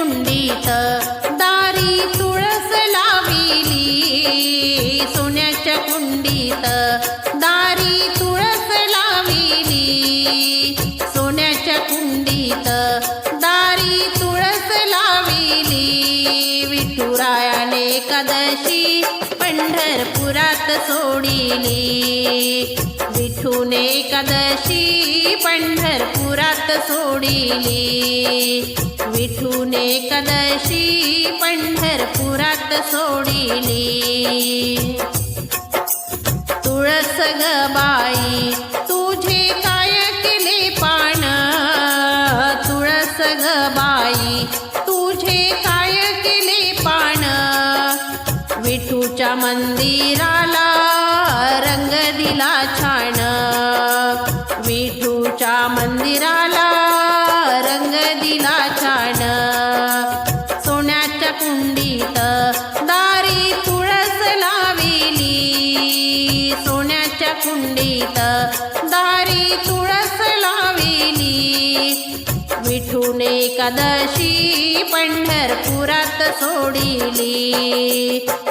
कुंडीत दारी तुळस लाविली. सोन्याच्या कुंडीत दारी तुळस लाविली. सोन्याच्या कुंडीत दारी तुळस लाविली. विठुरायाने कदशी पंढरपुरात सोडिली. विठूने कदशी पंढरपुरात सोडिली. विठूने कलशी पंढरपुरात सोडिली. तुळस ग बाई तुझे काय केले पान? तुळस ग बाई तुझे काय केले पान? विठूच्या मंदिराला कुंडीत दारी तुळस लाविली. विठूने कदशी पंढरपुरात सोडिली.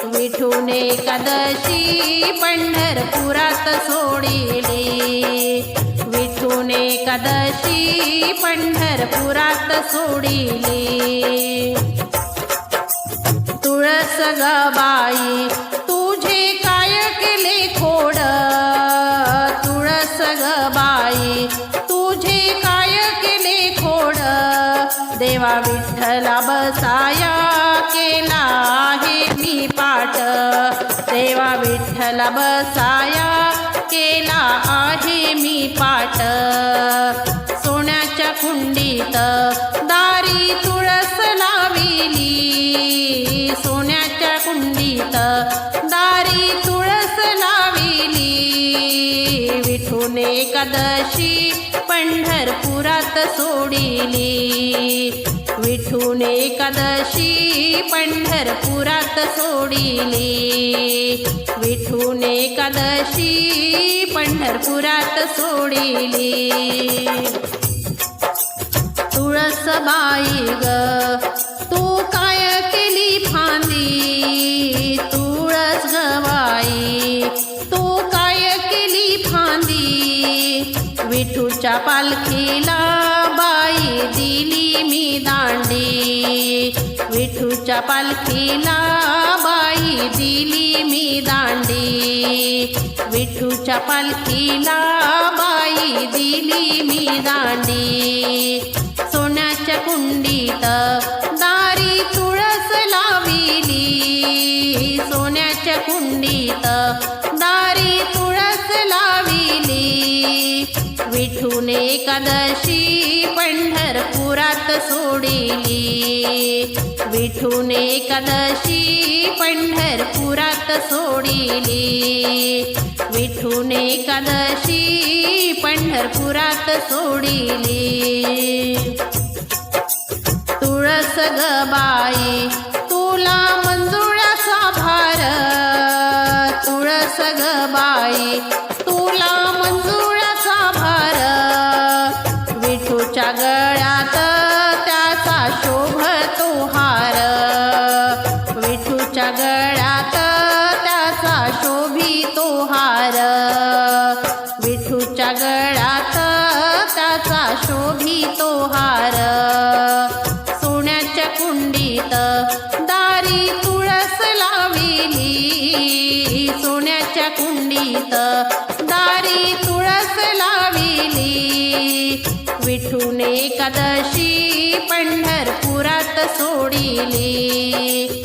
विठूने कदशी पंढरपुरात सोडिली. विठूने कदशी पंढरपुरात सोडिली. तुळस गबाई देवा विठ्ठला बसाया केला आहे मी पाठ. देवा विठ्ठला बसाया केला आहे मी पाठ. सोन्याच्या कुंडीत दारी तुळस लाविली. सोन्याच्या कुंडीत दारी तुळस लाविली. विठूने एकादशी पंढरपुरात सोडिली. विठूने कदशी पंढरपुरात सोडिली. विठूने कदशी पंढरपुरात सोडिली. तुळसबाई ग विठूच्या पालखीला बाई दिली मी दांडी. विठूच्या पालखीला बाई दिली मी दांडी. विठूच्या पालखीला बाई दिली मी दांडी. सोन्याच्या कुंडीत विठूने कदशी पंढरपुरात सोडिली. विठूने कदशी पंढरपुरात सोडिली. विठूने कदशी पंढरपुरात सोडिली. तुळस ग बाई तुला शोभी तोहार विठूच्या गळ्यात त्याचा शोभी तोहार सोन्याच्या कुंडीत दारी तुळस लाविली. सोन्याच्या कुंडीत दारी तुळस लाविली. विठूने कदशी पंढरपुरात सोडिली.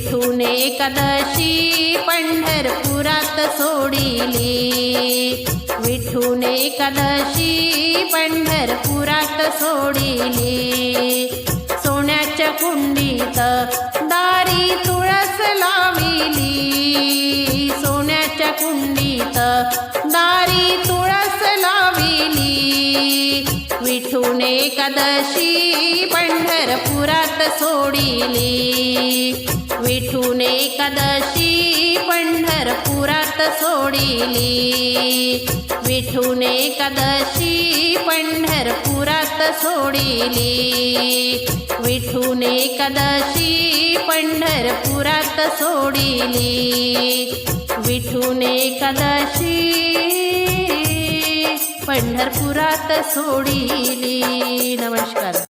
विठूने कदशी पंढरपुरात सोडिली. विठूने कदशी पंढरपुरात सोडिली. सोन्याच्या कुंडीत दारी तुळस लाविली. सोन्याच्या कुंडीत दारी तुळस लाविली. विठूने कदशी पंढरपुरात सोडिली. विठून एकादशी पंढरपुरात सोडिली. विठून एकादशी पंढरपुरात सोडिली. विठून एकादशी पंढरपुरात सोडिली. विठून एकादशी पंढरपुरात सोडिली. नमस्कार.